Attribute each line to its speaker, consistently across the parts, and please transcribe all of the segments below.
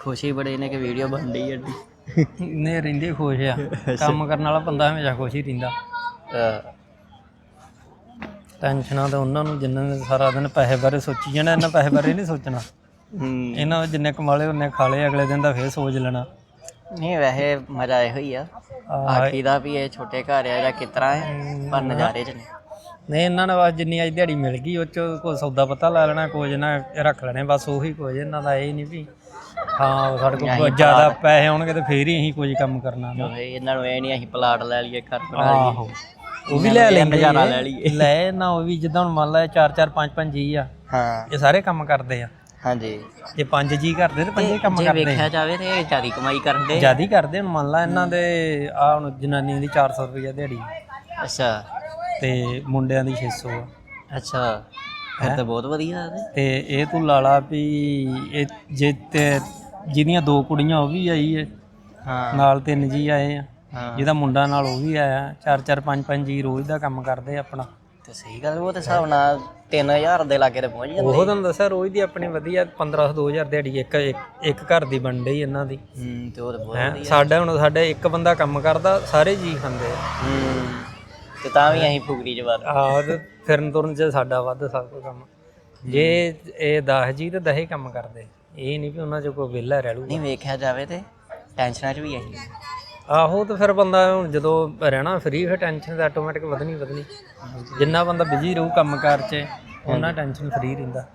Speaker 1: ਖੁਸ਼ੀ ਬੜੇ ਨੇ ਕਿ ਵੀਡੀਓ ਬਣ ਰਹੀ ਹੈ
Speaker 2: ਨੇ ਰਹਿੰਦੇ ਖੁਸ਼ ਆ। ਕੰਮ ਕਰਨ ਵਾਲਾ ਬੰਦਾ ਹਮੇਸ਼ਾ ਖੁਸ਼ ਹੀ ਰਹਿੰਦਾ। ਟੈਨਸ਼ਨਾਂ ਤਾਂ ਉਹਨਾਂ ਨੂੰ ਜਿੰਨਾਂ ਨੇ ਸਾਰਾ ਦਿਨ ਪੈਸੇ ਬਾਰੇ ਸੋਚੀ ਜਾਣਾ ਇਹਨਾਂ ਪੈਸੇ ਬਾਰੇ ਨਹੀਂ ਸੋਚਣਾ। ਇਹਨਾਂ ਜਿੰਨੇ ਕਮਾਲੇ ਉਹਨੇ ਖਾ ਲਏ ਅਗਲੇ ਦਿਨ ਦਾ ਫੇਰ ਸੋਚ ਲੈਣਾ।
Speaker 1: ਨਹੀਂ ਵੈਸੇ ਮਜ਼ਾ ਇਹੋ ਹੀ ਆ। ਆਖੀ ਦਾ ਵੀ ਇਹ ਛੋਟੇ ਘਰ ਆ ਜਾਂ ਕਿਤਰਾ ਹੈ? ਪਰ ਨਜ਼ਾਰੇ ਚ ਨੇ
Speaker 2: ਨਹੀਂ ਇਹਨਾਂ ਨੇ ਬਸ ਜਿੰਨੀ ਅੱਜ ਦਿਹਾੜੀ ਮਿਲ ਗਈ ਉਹ ਚ ਕੋਈ ਸੌਦਾ ਪਤਾ ਲੈ ਲੈਣਾ ਕੁਝ ਨਾ ਰੱਖ ਲੈਣੇ ਬਸ ਉਹੀ ਕੁਝ ਇਹਨਾਂ ਦਾ ਇਹ ਨਹੀਂ ਵੀ ਹਾਂ ਸਾਡੇ ਕੋਲ ਜ਼ਿਆਦਾ ਪੈਸੇ ਆਉਣਗੇ ਤੇ ਫੇਰ ਹੀ ਅਸੀਂ ਕੁਝ ਕੰਮ ਕਰਨਾ ਨਾ।
Speaker 1: ਇਹਨਾਂ ਨੂੰ ਇਹ ਨਹੀਂ ਅਸੀਂ ਪਲਾਟ ਲੈ ਲਈਏ ਘਰ ਬਣਾ
Speaker 2: ਆਹੋ। ਉਹ ਵੀ ਲੈ ਲੈਂਦੇ
Speaker 1: ਨਜ਼ਾਰਾ
Speaker 2: ਆ।
Speaker 1: ਲੈ ਲਈਏ।
Speaker 2: ਲੈ ਨਾ ਉਹ ਵੀ ਜਿੱਦਾਂ ਹੁਣ ਮੰਨ ਲਾ 4 4 5 5 ਜੀ ਆ।
Speaker 1: ਹਾਂ।
Speaker 2: ਇਹ ਸਾਰੇ ਕੰਮ ਕਰਦੇ ਆ।
Speaker 1: ਹਾਂਜੀ।
Speaker 2: ਜੇ ਪੰਜ ਜੀ ਕਰਦੇ ਤੇ ਪੰਜੇ ਕੰਮ
Speaker 1: ਜੇ
Speaker 2: ਕਰਦੇ
Speaker 1: ਵੇਖਿਆ ਜਾਵੇ ਤੇ ਇਹ ਜਿਆਦੀ ਕਮਾਈ ਕਰਨ ਦੇ
Speaker 2: ਜਿਆਦੀ ਕਰਦੇ ਹੁਣ ਮੰਨ ਲਾ ਇਹਨਾਂ ਦੇ ਆ ਹੁਣ ਜਨਾਨੀਆਂ ਦੀ 400 ਰੁਪਏ ਦਿਹਾੜੀ।
Speaker 1: ਅੱਛਾ।
Speaker 2: ਤੇ ਮੁੰਡਿਆਂ ਦੀ 600 ਆ
Speaker 1: ਅੱਛਾ। ਫਿਰ ਤਾਂ ਬਹੁਤ ਵਧੀਆ ਹੈ
Speaker 2: ਤੇ ਇਹ ਤੂੰ ਲਾ ਲਾ ਵੀ ਇਹ ਜੇ ਤੇ ਜਿਹਦੀਆਂ ਦੋ ਕੁੜੀਆਂ ਉਹ ਵੀ ਆਈ ਹੈ
Speaker 1: ਹਾਂ।
Speaker 2: ਨਾਲ ਤਿੰਨ ਜੀ ਆਏ ਆ।
Speaker 1: ਹਾਂ।
Speaker 2: ਜਿਹਦਾ ਮੁੰਡਾ ਨਾਲ ਉਹ ਵੀ ਆਇਆ। ਚਾਰ ਚਾਰ ਪੰਜ ਪੰਜ ਜੀ ਰੋਜ਼ ਦਾ ਕੰਮ ਕਰਦੇ ਆ ਆਪਣਾ।
Speaker 1: ਤੇ ਸਹੀ ਗੱਲ ਉਹ ਤੇ ਹਿਸਾਬ ਨਾਲ 3000 ਦੇ ਲਾਗੇ ਤੇ ਪਹੁੰਚ ਜਾਂਦੇ
Speaker 2: ਉਹ ਤੁਹਾਨੂੰ ਦੱਸਿਆ ਰੋਜ਼ ਦੀ ਆਪਣੀ ਵਧੀਆ 1500 2000 ਦਿਹਾੜੀ ਇੱਕ ਇੱਕ- ਇੱਕ ਘਰ ਦੀ ਬਣ ਰਹੀ ਇਹਨਾਂ ਦੀ।
Speaker 1: ਹੂੰ ਤੇ ਉਹ ਤਾਂ ਬਹੁਤ
Speaker 2: ਹੈਂ ਸਾਡਾ ਹੁਣ ਸਾਡੇ ਇੱਕ ਬੰਦਾ ਕੰਮ ਕਰਦਾ ਸਾਰੇ ਜੀ ਖਾਂਦੇ ਆ।
Speaker 1: ਹੂੰ ਤੇ ਤਾਂ ਵੀ ਅਸੀਂ ਫੁਗਰੀ ਚ ਬਾਤ
Speaker 2: ਆਹ ਤੇ ਫਿਰਨ ਤੁਰਨ ਚ ਸਾਡਾ ਵੱਧ ਸਭ ਕੁਝ ਕੰਮ। ਜੇ ਇਹ 10 ਜੀ ਤੇ 10 ਹੀ ਕੰਮ ਕਰਦੇ। ਇਹ ਨਹੀਂ ਵੀ ਉਹਨਾਂ ਚ ਕੋਈ ਵਿਹਲਾ ਰਹਿ ਲੂ
Speaker 1: ਨਹੀਂ ਵੇਖਿਆ ਜਾਵੇ ਤੇ ਟੈਨਸ਼ਨਾਂ ਚ ਵੀ ਅਸੀਂ
Speaker 2: ਆਹੋ ਤੇ ਫਿਰ ਬੰਦਾ ਹੁਣ ਜਦੋਂ ਰਹਿਣਾ ਫ੍ਰੀ ਫਿਰ ਟੈਨਸ਼ਨ ਤਾਂ ਆਟੋਮੈਟਿਕ ਵਧਣੀ ਵਧਣੀ ਜਿੰਨਾ ਬੰਦਾ ਬਿਜੀ ਰਹੂ ਕੰਮਕਾਰ 'ਚ ਉਹਨਾਂ ਟੈਨਸ਼ਨ ਫ੍ਰੀ ਰਹਿੰਦਾ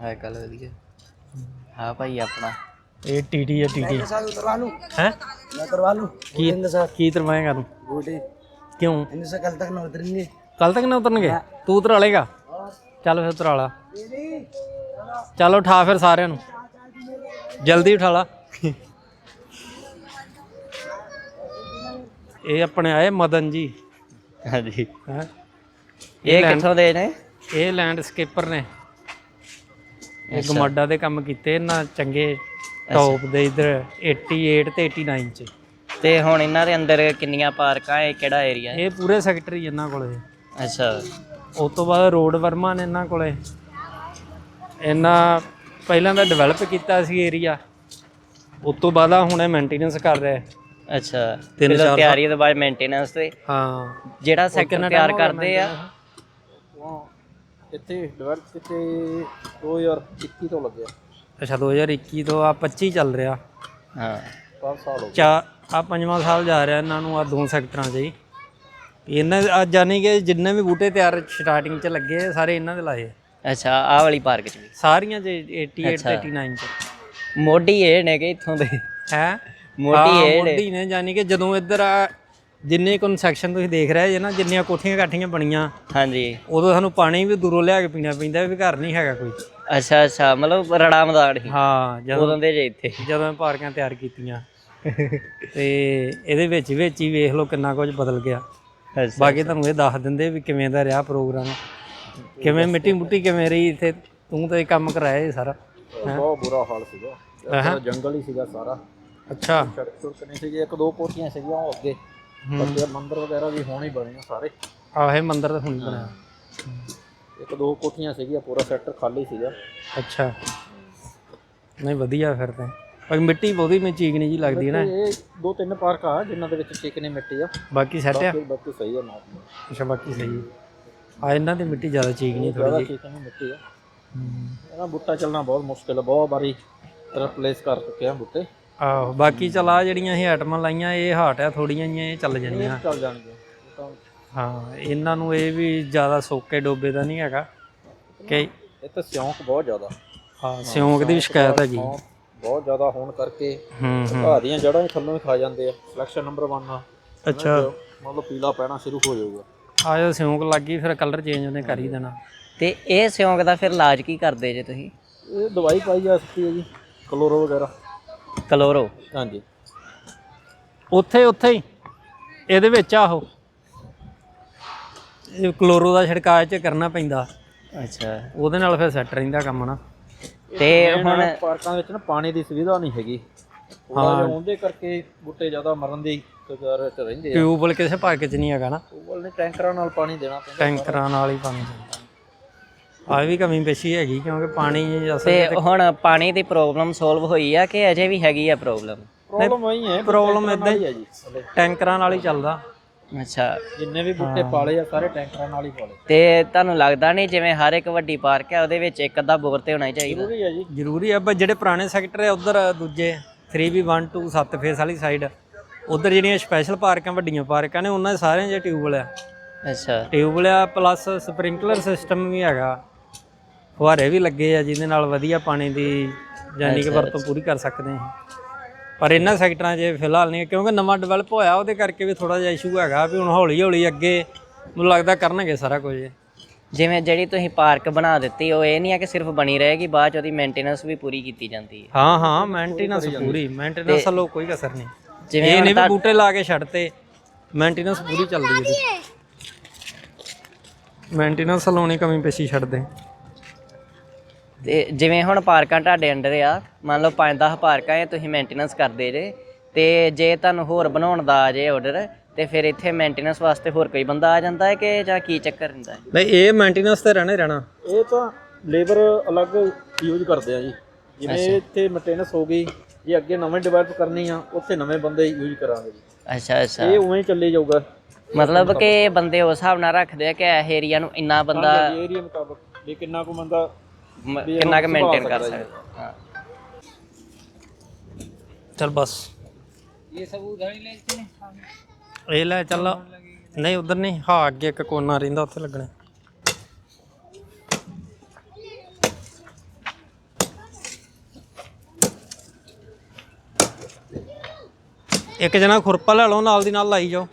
Speaker 1: ਹੈ ਗੱਲ ਵਧੀਆ ਹਾਂ ਭਾਈ ਆਪਣਾ
Speaker 2: ਇਹ ਟੀਟੀ ਹੈ ਟੀਟੀ ਹੈ
Speaker 3: मैं करवा लूँ
Speaker 2: ਕੀ ਕੀ ਤਰਵਾਏਗਾ ਤੂੰ
Speaker 3: बूढ़े
Speaker 2: ਕਿਉਂ
Speaker 3: इनसे से कल तक न उतरेंगे
Speaker 2: ਕੱਲ ਤੱਕ ਨਾ ਉਤਰਨਗੇ ਤੂੰ ਉਤਰਾ ਲੇਗਾ ਚੱਲ ਫਿਰ ਉਤਰਾ ਲਾ ਚੱਲ ਉਠਾ ਫਿਰ ਸਾਰਿਆਂ ਨੂੰ। ਜਲਦੀ ਉਠਾ ਲਾ। ਇਹ ਆਪਣੇ ਆਏ ਮਦਨ ਜੀ।
Speaker 1: ਹਾਂਜੀ।
Speaker 2: ਹੈ?
Speaker 1: ਇਹ ਕਿੱਥੋਂ ਦੇ ਨੇ?
Speaker 2: ਇਹ ਲੈਂਡਸਕੇਪਰ ਨੇ। ਇਹ ਗਮਾਡਾ ਦੇ ਕੰਮ ਕੀਤੇ ਨਾ ਚੰਗੇ ਟੌਪ ਦੇ ਇਧਰ 88 ਤੇ 89 ਚ।
Speaker 1: ਤੇ ਹੁਣ ਇਹਨਾਂ ਦੇ ਅੰਦਰ ਕਿੰਨੀਆਂ ਪਾਰਕਾਂ ਇਹ ਕਿਹੜਾ ਏਰੀਆ
Speaker 2: ਇਹ ਪੂਰੇ ਸੈਕਟਰ ਹੀ ਇਹਨਾਂ ਕੋਲੇ।
Speaker 1: ਅੱਛਾ।
Speaker 2: ਉਸ ਤੋਂ ਬਾਅਦ ਰੋਡ ਵਰਮਾ ਨੇ ਇਹਨਾਂ ਕੋਲੇ। ਇਹਨਾਂ ਪਹਿਲਾਂ ਤਾਂ ਡਿਵੈਲਪ ਕੀਤਾ ਸੀ ਏਰੀਆ ਉਸ ਤੋਂ ਬਾਅਦ ਆ ਹੁਣ ਇਹ ਮੇਨਟੇਨੈਂਸ ਕਰ ਰਿਹਾ ਹੈ।
Speaker 1: ਅੱਛਾ
Speaker 2: ਤਿੰਨ ਚਾਰ
Speaker 1: ਤਿਆਰੀ ਤੋਂ ਬਾਅਦ ਮੇਨਟੇਨੈਂਸ ਤੇ
Speaker 2: ਹਾਂ।
Speaker 1: ਜਿਹੜਾ ਸੈਕਟਰ ਤਿਆਰ ਕਰਦੇ ਆ?
Speaker 3: ਇੱਥੇ ਡਿਵੈਲਪ ਕਿਤੇ 2021 ਤੋਂ ਲੱਗਿਆ।
Speaker 2: ਅੱਛਾ 2021 ਤੋਂ ਆ 25 ਚੱਲ ਰਿਹਾ।
Speaker 1: ਹਾਂ।
Speaker 3: 5 ਸਾਲ ਹੋ
Speaker 2: ਚਾ ਆ ਪੰਜਵਾਂ ਸਾਲ ਜਾ ਰਿਹਾ ਇਹਨਾਂ ਨੂੰ ਆ ਦੋ ਸੈਕਟਰਾਂ 'ਚ ਹੀ। ਇਹਨਾਂ ਆ ਜਾਨੀ ਕਿ ਜਿੰਨੇ ਵੀ ਬੂਟੇ ਤਿਆਰ ਸਟਾਰਟਿੰਗ 'ਚ ਲੱਗੇ ਆ, ਸਾਰੇ ਇਹਨਾਂ ਦੇ ਲਾਏ ਆ।
Speaker 1: ਅੱਛਾ ਆਹ ਵਾਲੀ ਪਾਰਕ ਚ ਵੀ?
Speaker 2: ਸਾਰੀਆਂ 'ਚ 88 ਤੇ 89 'ਚ।
Speaker 1: ਮੋਢੀ ਇਹ ਨੇ ਕਿ ਇੱਥੋਂ ਦੇ?
Speaker 2: ਹੈ?
Speaker 1: ਮੋਢੀ ਇਹ ਨੇ।
Speaker 2: ਮੋਢੀ ਨੇ ਜਾਨੀ ਕਿ ਜਦੋਂ ਇੱਧਰ ਆ ਜਿੰਨੇ ਕੋਨ ਸੈਕਸ਼ਨ ਤੁਸੀਂ ਦੇਖ ਰਹੇ ਜੇ ਨਾ ਜਿੰਨੀਆਂ ਕੋਠੀਆਂ ਕਾਠੀਆਂ ਬਣੀਆਂ
Speaker 1: ਹਾਂਜੀ।
Speaker 2: ਉਦੋਂ ਸਾਨੂੰ ਪਾਣੀ ਵੀ ਦੂਰੋਂ ਲਿਆ ਕੇ ਪੀਣਾ ਪੈਂਦਾ ਵੀ ਘਰ ਨਹੀਂ ਹੈਗਾ ਕੋਈ।
Speaker 1: ਅੱਛਾ ਅੱਛਾ ਮਤਲਬ ਰੜਾ ਮਦਾੜ ਹੀ।
Speaker 2: ਹਾਂ ਜਦੋਂ
Speaker 1: ਉਦੋਂ ਦੇ ਜੇ ਇੱਥੇ।
Speaker 2: ਜਦੋਂ ਇਹ ਪਾਰਕਾਂ ਤਿਆਰ ਕੀਤੀਆਂ। ਤੇ ਇਹਦੇ ਵਿੱਚ ਵਿੱਚ ਹੀ ਵੇਖ ਲਓ ਕਿੰਨਾ ਕੁਝ ਬਦਲ ਗਿਆ।
Speaker 1: ਅੱਛਾ
Speaker 2: ਬਾਕੀ ਤੁਹਾਨੂੰ ਇਹ ਦੱਸ ਦਿੰਦੇ ਵੀ ਕਿਵੇਂ ਦਾ ਰਿਹਾ ਪ੍ਰੋਗਰਾਮ। ਕਿਵੇਂ ਮਿੱਟੀ ਮੁੱਟੀ ਕਿਵੇਂ ਰਹੀ ਇੱਥੇ? ਤੂੰ ਤਾਂ ਇਹ ਕੰਮ ਕਰਾਇਆ ਇਹ ਸਾਰਾ।
Speaker 3: ਬਹੁਤ ਬੁਰਾ ਹਾਲ ਸੀਗਾ।
Speaker 2: ਹੈਂ?
Speaker 3: ਜੰਗਲ ਹੀ ਸੀਗਾ ਸਾਰਾ।
Speaker 2: ਅੱਛਾ।
Speaker 3: ਸੜਕ ਸੁੜਕ ਨਹੀਂ ਸੀਗੀ ਇੱਕ ਦੋ ਕੋਠੀਆਂ ਸੀਗੀਆਂ ਉਹ ਅੱਗੇ। ਬੱਚੇ ਮੰਦਰ ਵਗੈਰਾ ਵੀ ਹੋਣੇ ਹੀ ਬਣੇ ਆ ਸਾਰੇ।
Speaker 2: ਆਹ ਮੰਦਿਰ ਤਾਂ ਹੁਣ ਬਣਿਆ।
Speaker 3: ਇੱਕ ਦੋ ਕੋਠੀਆਂ ਸੀਗੀਆਂ ਪੂਰਾ ਸੈਕਟਰ ਖਾਲੀ ਸੀਗਾ।
Speaker 2: ਅੱਛਾ। ਨਹੀਂ ਵਧੀਆ ਫਿਰ ਤਾਂ। ਪਰ ਮਿੱਟੀ ਬਹੁਤੀ ਮੈਂ ਚੀਕਣੀ ਜੀ ਲੱਗਦੀ ਹੈ ਨਾ
Speaker 3: ਇਹ ਦੋ ਤਿੰਨ ਪਾਰਕ ਆ ਜਿਨ੍ਹਾਂ ਦੇ ਵਿੱਚ ਚਿਕਨੇ ਮਿੱਟੀ ਆ।
Speaker 2: ਬਾਕੀ ਸੈੱਟ ਆ?
Speaker 3: ਬਾਕੀ ਸਹੀ ਆ ਨਾ
Speaker 2: ਅੱਛਾ ਬਾਕੀ ਸਹੀ। ਆ ਇਹਨਾਂ ਦੀ ਮਿੱਟੀ ਜ਼ਿਆਦਾ ਚੀਕਣੀ ਥੋੜੀ
Speaker 3: ਜ਼ਿਆਦਾ
Speaker 2: ਜਿਹੀ।
Speaker 3: ਚਿਕਨੇ ਮਿੱਟੀ ਆ। ਇਹਨਾਂ ਬੁੱਟਾ ਚੱਲਣਾ ਬਹੁਤ ਮੁਸ਼ਕਿਲ ਆ ਬਹੁਤ ਵਾਰੀ ਰਿਪਲੇਸ ਕਰ ਚੁੱਕੇ ਆ ਬੁੱਟੇ।
Speaker 2: ਆਹੋ ਬਾਕੀ ਚਲ ਆ ਜਿਹੜੀਆਂ ਇਹ ਆਈਟਮਾਂ ਲਾਈਆਂ ਇਹ ਹਾਟ ਆ ਥੋੜੀਆਂ ਜਿਹੀਆਂ ਇਹ ਚੱਲ ਜਾਣੀਆਂ।
Speaker 3: ਚੱਲ ਜਾਣਗੇ ਇਹ ਤਾਂ
Speaker 2: ਹਾਂ ਇਹਨਾਂ ਨੂੰ ਇਹ ਵੀ ਜ਼ਿਆਦਾ ਸੋਕੇ ਡੋਬੇ ਦਾ ਨਹੀਂ ਹੈਗਾ ਕਿ
Speaker 3: ਇਹ ਤਾਂ ਸਿਉਂਕ ਬਹੁਤ ਜ਼ਿਆਦਾ।
Speaker 2: ਹਾਂ ਸਿਉਂਕ ਦੀ ਵੀ ਸ਼ਿਕਾਇਤ ਹੈਗੀ।
Speaker 3: ਹਾਂ, ਬਹੁਤ ਜ਼ਿਆਦਾ ਹੋਣ ਕਰਕੇ
Speaker 2: ਹੂੰ ਹੂੰ।
Speaker 3: ਘਾਹ ਦੀਆਂ ਜੜਾਂ ਹੀ ਥੱਲੋਂ ਹੀ ਖਾ ਜਾਂਦੇ ਆ। ਸਿਲੈਕਸ਼ਨ ਨੰਬਰ 1 ਆ।
Speaker 2: ਅੱਛਾ।
Speaker 3: ਮਤਲਬ ਪੀਲਾ ਪੈਣਾ ਸ਼ੁਰੂ ਹੋ ਜਾਊਗਾ।
Speaker 2: ਆ ਜਦੋਂ ਸਿਉਂਕ ਲੱਗ ਗਈ ਫਿਰ ਕਲਰ ਚੇਂਜ ਉਹਨੇ ਕਰ ਹੀ ਦੇਣਾ।
Speaker 1: ਤੇ ਇਹ ਸਿਉਂਕ ਦਾ ਫਿਰ ਇਲਾਜ ਕੀ ਕਰਦੇ ਜੇ ਤੁਸੀਂ?
Speaker 3: ਇਹ ਦਵਾਈ ਪਾਈ ਜਾ ਸਕਦੀ ਹੈ ਜੀ ਕਲੋਰੋ ਵਗੈਰਾ।
Speaker 1: ਕਲੋਰੋ?
Speaker 3: ਹਾਂਜੀ।
Speaker 2: ਉੱਥੇ ਉੱਥੇ ਹੀ ਇਹਦੇ ਵਿੱਚ ਆਹੋ। ਇਹ ਕਲੋਰੋ ਦਾ ਛਿੜਕਾਅ ਚ ਕਰਨਾ ਪੈਂਦਾ।
Speaker 1: ਅੱਛਾ।
Speaker 2: ਉਹਦੇ ਨਾਲ ਫਿਰ ਸੈੱਟ ਰਹਿੰਦਾ ਕੰਮ ਨਾ।
Speaker 1: ਤੇ ਹੁਣ
Speaker 3: ਪਾਰਕਾਂ ਵਿੱਚ ਨਾ ਪਾਣੀ ਦੀ ਸੁਵਿਧਾ ਨਹੀਂ ਹੈਗੀ। ਜਿਹਾ ਉਹਦੇ ਕਰਕੇ ਬੂਟੇ ਜ਼ਿਆਦਾ ਮਰਨ ਦੀ ਕਗਾਰ ਚ ਰਹਿੰਦੇ ਆ।
Speaker 2: ਟਿਊਬਲ ਕਿਸੇ ਪਾਰਕ ਚ ਨਹੀਂ ਹੈਗਾ ਨਾ।
Speaker 3: ਨੇ ਟੈਂਕਰਾਂ ਨਾਲ ਪਾਣੀ ਦੇਣਾ ਪੈਂਦਾ।
Speaker 2: ਟੈਂਕਰਾਂ ਨਾਲ ਹੀ ਪਾਣੀ ਜਾਂਦਾ ਆ ਵੀ ਕਮੀ ਪੇਸ਼ੀ ਹੈਗੀ ਕਿਉਂਕਿ ਪਾਣੀ ਅਸਲ
Speaker 1: ਤੇ ਹੁਣ ਪਾਣੀ ਦੀ ਪ੍ਰੋਬਲਮ ਸੋਲਵ ਹੋਈ ਆ ਕਿ ਅਜੇ ਵੀ ਹੈਗੀ ਆ ਪ੍ਰੋਬਲਮ?
Speaker 3: ਪ੍ਰੋਬਲਮ ਆਈ ਹੈ
Speaker 2: ਪ੍ਰੋਬਲਮ ਇਦਾਂ
Speaker 3: ਹੀ
Speaker 2: ਹੀ
Speaker 3: ਹੈ ਜੀ।
Speaker 2: ਟੈਂਕਰਾਂ ਨਾਲ ਹੀ ਚੱਲਦਾ।
Speaker 1: ਅੱਛਾ।
Speaker 3: ਜਿੰਨੇ ਵੀ ਬੂਟੇ ਪਾਲੇ ਆ ਸਾਰੇ ਟੈਂਕਰਾਂ ਨਾਲ ਹੀ ਪਾਲੇ।
Speaker 1: ਤੇ ਤੁਹਾਨੂੰ ਲੱਗਦਾ ਨਹੀਂ ਜਿਵੇਂ ਹਰ ਇੱਕ ਵੱਡੀ ਪਾਰਕ ਹੈ ਉਹਦੇ ਵਿੱਚ ਇੱਕ ਅੱਧਾ ਬੋਰ ਤੇ ਹੋਣਾ ਹੀ ਚਾਹੀਦਾ?
Speaker 3: ਜ਼ਰੂਰੀ ਹੈ ਜੀ।
Speaker 2: ਜ਼ਰੂਰੀ ਆ ਬਸ ਜਿਹੜੇ ਪੁਰਾਣੇ ਸੈਕਟਰ ਆ ਉਧਰ ਦੂਜੇ 3v1 2 7 ਫੇਸ ਵਾਲੀ ਸਾਈਡ ਉਧਰ ਜਿਹੜੀਆਂ ਸਪੈਸ਼ਲ ਪਾਰਕਾਂ ਵੱਡੀਆਂ ਪਾਰਕਾਂ ਨੇ ਉਹਨਾਂ ਦੇ ਸਾਰਿਆਂ 'ਚ ਟਿਊਬਲ ਆ।
Speaker 1: ਅੱਛਾ।
Speaker 2: ਟਿਊਬਲ ਆ ਪਲੱਸ ਸਪ੍ਰਿੰਕਲਰ ਸਿਸਟਮ ਵੀ ਹੈਗਾ। ਫੁਹਾਰੇ ਵੀ ਲੱਗੇ ਆ ਜਿਹਦੇ ਨਾਲ ਵਧੀਆ ਪਾਣੀ ਦੀ ਯਾਨੀ ਕਿ ਵਰਤੋਂ ਪੂਰੀ ਕਰ ਸਕਦੇ ਹਾਂ। ਪਰ ਇਹਨਾਂ ਸੈਕਟਰਾਂ 'ਚ ਫਿਲਹਾਲ ਨਹੀਂ ਕਿਉਂਕਿ ਨਵਾਂ ਡਿਵੈਲਪ ਹੋਇਆ ਉਹਦੇ ਕਰਕੇ ਵੀ ਥੋੜਾ ਜਿਹਾ ਇਸ਼ੂ ਹੈਗਾ ਵੀ ਹੁਣ ਹੌਲੀ ਹੌਲੀ ਅੱਗੇ ਮੈਨੂੰ ਲੱਗਦਾ ਕਰਨਗੇ ਸਾਰਾ ਕੁਝ।
Speaker 1: ਜਿਵੇਂ ਜਿਹੜੀ ਤੁਸੀਂ ਪਾਰਕ ਬਣਾ ਦਿੱਤੀ ਉਹ ਇਹ ਨਹੀਂ ਆ ਕਿ ਸਿਰਫ ਬਣੀ ਰਹੇਗੀ ਬਾਅਦ ਚ ਉਹਦੀ ਮੇਨਟੇਨੈਂਸ ਵੀ ਪੂਰੀ ਕੀਤੀ ਜਾਂਦੀ ਹੈ।
Speaker 2: ਹਾਂ ਹਾਂ ਮੇਨਟੇਨੈਂਸ ਪੂਰੀ ਮੇਨਟੇਨੈਂਸ ਵੱਲੋਂ ਕੋਈ ਕਸਰ ਨਹੀਂ।
Speaker 1: ਜਿਵੇਂ
Speaker 2: ਇਹ
Speaker 1: ਹੁਣ
Speaker 2: ਨਹੀਂ ਵੀ
Speaker 1: ਤਾਂ-
Speaker 2: ਬੂਟੇ ਲਾ ਕੇ ਛੱਡਤੇ ਮੇਨਟੇਨੈਂਸ ਪੂਰੀ ਚੱਲਦੀ ਹੈ। ਮੇਨਟੇਨੈਂਸ ਵੱਲੋਂ ਨਹੀਂ ਕਮੀ ਪੇਸ਼ੀ ਛੱਡਦੇ।
Speaker 1: ਤੇ ਜਿਵੇਂ ਹੁਣ ਪਾਰਕਾਂ ਤੁਹਾਡੇ ਅੰਡਰ ਆ ਮੰਨ ਲਓ 5-10 ਪਾਰਕਾਂ ਹੈ ਤੁਸੀਂ ਮੇਨਟੇਨੈਂਸ ਕਰਦੇ ਜੇ ਤੇ ਜੇ ਤੁਹਾਨੂੰ ਹੋਰ ਬਣਾਉਣ ਦਾ ਆ ਜੇ ਆਰਡਰ ਤੇ ਫਿਰ ਇੱਥੇ ਮੇਨਟੇਨੈਂਸ ਵਾਸਤੇ ਹੋਰ ਕੋਈ ਬੰਦਾ ਆ ਜਾਂਦਾ ਹੈ ਕਿ ਜਾਂ ਕੀ ਚੱਕਰ ਹੁੰਦਾ ਹੈ?
Speaker 2: ਨਹੀਂ ਇਹ ਮੇਨਟੇਨੈਂਸ ਤੇ ਰਹਿਣਾ ਹੀ ਰਹਿਣਾ।
Speaker 3: ਇਹ ਤਾਂ ਲੇਬਰ ਅਲੱਗ ਯੂਜ਼ ਕਰਦੇ ਆ ਜੀ। ਜਿਵੇਂ ਇੱਥੇ ਮੇਨਟੇਨੈਂਸ ਹੋ ਗਈ ਜੇ ਅੱਗੇ ਨਵੇਂ ਡਿਵੈਲਪ ਕਰਨੀ ਆ ਉੱਥੇ ਨਵੇਂ ਬੰਦੇ ਯੂਜ਼ ਕਰਾਂਗੇ ਜੀ।
Speaker 1: ਅੱਛਾ ਅੱਛਾ।
Speaker 3: ਇਹ ਉਵੇਂ ਹੀ ਚੱਲੇ ਜਾਊਗਾ।
Speaker 1: ਮਤਲਬ ਕਿ ਬੰਦੇ ਉਸ ਹਿਸਾਬ ਨਾਲ ਰੱਖਦੇ ਆ ਕਿ ਇਹ ਏਰੀਆ ਨੂੰ ਇੰਨਾ ਬੰਦਾ
Speaker 3: ਏਰੀਆ ਮੁਤਾਬਕ ਵੀ ਕਿੰਨਾ ਕੁ ਬੰਦਾ
Speaker 1: ਮ- ਕਿੰਨਾ ਕੁ ਮੇਨਟੇਨ ਕਰ ਸਕਦਾ ਹਾਂ।
Speaker 2: ਚਲ ਬਸ।
Speaker 3: ਇਹ ਸਭ ਉਧਰ ਹੀ ਲੈ ਨੇ
Speaker 2: ਇਹ ਲੈ ਚੱਲ। ਨਹੀਂ ਉਧਰ ਨਹੀਂ। ਹਾਂ ਅੱਗੇ ਇੱਕ ਕੋਨਾ ਰਹਿੰਦਾ ਉੱਥੇ ਲੱਗਣਾ। ਇੱਕ ਜਣਾ ਖੁਰਪਾ ਲੈ ਲਓ ਨਾਲ ਦੀ ਨਾਲ ਲਾਈ ਜਾਓ।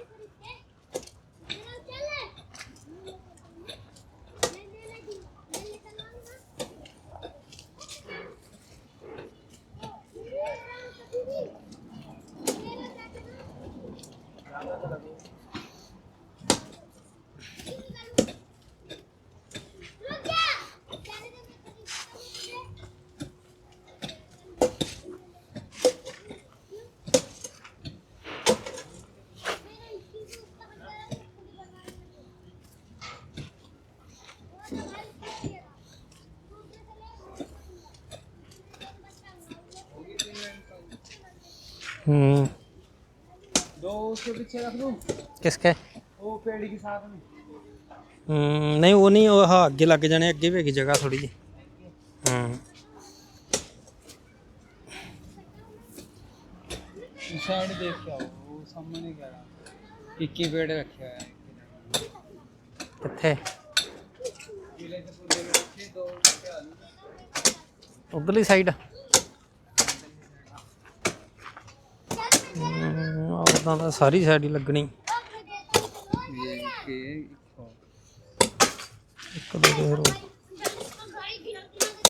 Speaker 2: हम्म
Speaker 3: दो उसके पीछे रख दूं
Speaker 2: किसके
Speaker 3: वो पेड़ के साथ में
Speaker 2: ਹਮ ਨਹੀਂ ਉਹ ਨਹੀਂ ਉਹ ਹਾਂ ਅੱਗੇ ਲੱਗ ਜਾਣੇ ਅੱਗੇ ਵੀ ਹੈਗੀ ਜਗ੍ਹਾ ਥੋੜੀ ਜਿਹੀ ਹਮ
Speaker 3: साइड देख के आओ वो सामने कह रहा एक ही पेड़ रखे है
Speaker 2: ਕਿੱਥੇ ਉਧਰਲੀ ਸਾਈਡ ਉਹਦਾਂ ਦਾ ਸਾਰੀ ਸਾਈਡ ਹੀ ਲੱਗਣੀ। ਇੱਕ ਦੋ ਦੇ ਹੋਰ।